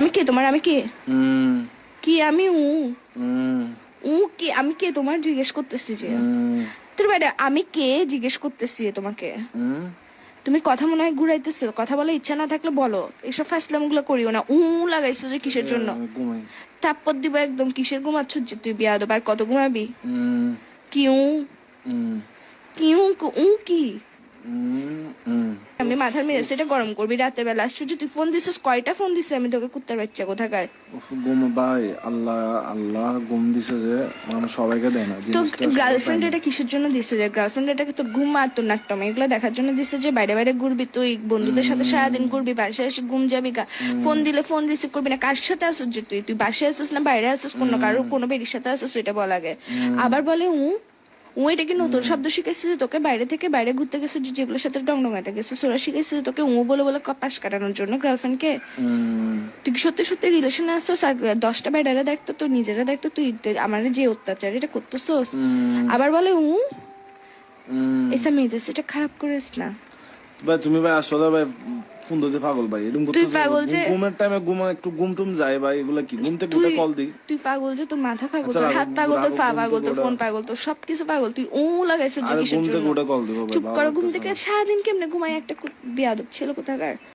আমি কে? তোমার আমি কে? কি আমি উ? উ কে? আমি কে? তোমার জিজ্ঞেস করতেছি যে। তোর বাইরে আমি কে? জিজ্ঞেস করতেছি তোমাকে। তুমি কথা মনে হয় ঘুরাইতেছো কথা বলার ইচ্ছা না থাকলে বলো। এসব ফাইসলামগুলো করিও না। উ লাগাইছো যে কিসের জন্য? তাপ্পর দিব একদম কিসের ঘুমাচ্ছ যে তুই বিয়া দেবার কত ঘুমাবি? কি উ? কি উ কি? আমি মাথার মেরে সেটা গরম করবি রাতের বেলা। আশ্চর্য তুই ফোন দিছিস কয়টা ফোন দিছিস আমি তোকে কুত্তার বাচ্চা কোথাকার? ঘুম ভাই আল্লাহ আল্লাহ ঘুম দিছে যে মানুষ সবাইকে দেয় না তো গার্লফ্রেন্ড এটা কিসের জন্য দিছে যে? গার্লফ্রেন্ড এটাকে তোর ঘুম আর তোর নাট্যম। এগুলো দেখার জন্য দিছে যে বাইরে বাইরে ঘুরবি তুই বন্ধুদের সাথে সারাদিন ঘুরবি বাসায় এসে ঘুম যাবি গা। ফোন দিলে ফোন রিসিভ করবি না কার সাথে আসুস যে তুই? তুই বাসায় আসুস না বাইরে আসুস কোনো কারও কোনো বেরির সাথে আসুস এটা বল আগে। আবার বলে উ উ এটা কি নতুন শব্দ শিখেছিস যে তোকে বাইরে থেকে বাইরে ঘুরতে গেছো যে যেগুলোর সাথে ডং ওরা শিখেছিস যে তোকে উ বলে বলে পাশ কাটানোর জন্য গার্লফ্রেন্ডকে হুম। তুই কি সত্যি সত্যি রিলেশনে আর দশটা বাইরেরা দেখতো তো নিজেরা দেখতো তুই আমার যে অত্যাচার এটা করতেছোস? আবার বলে উ? হুম। এসা মেজাজ এটা খারাপ করিস না। ভাই তুমি ভাই আসলে ভাই ফোন দিতে পাগল ভাই এরকম করতে পাগল যে- ঘুমের টাইমে ঘুমা একটু ঘুম টুম যায় ভাই এগুলা কি? ঘুম থেকে উঠে তুই কল দিই। তুই পাগল যে তোর মাথা পাগল আচ্ছা, তোর হাত পাগল তোর পা পাগল তোর ফোন পাগল তোর সবকিছু পাগল তুই ও লাগাইছো যে আরে কিসের ঘুম থেকে উঠে কল দিব ভাই চুপ করো ঘুম থেকে। সারাদিন কেমনে ঘুমাই? একটা বিয়াদব ছেলে কোথাকার?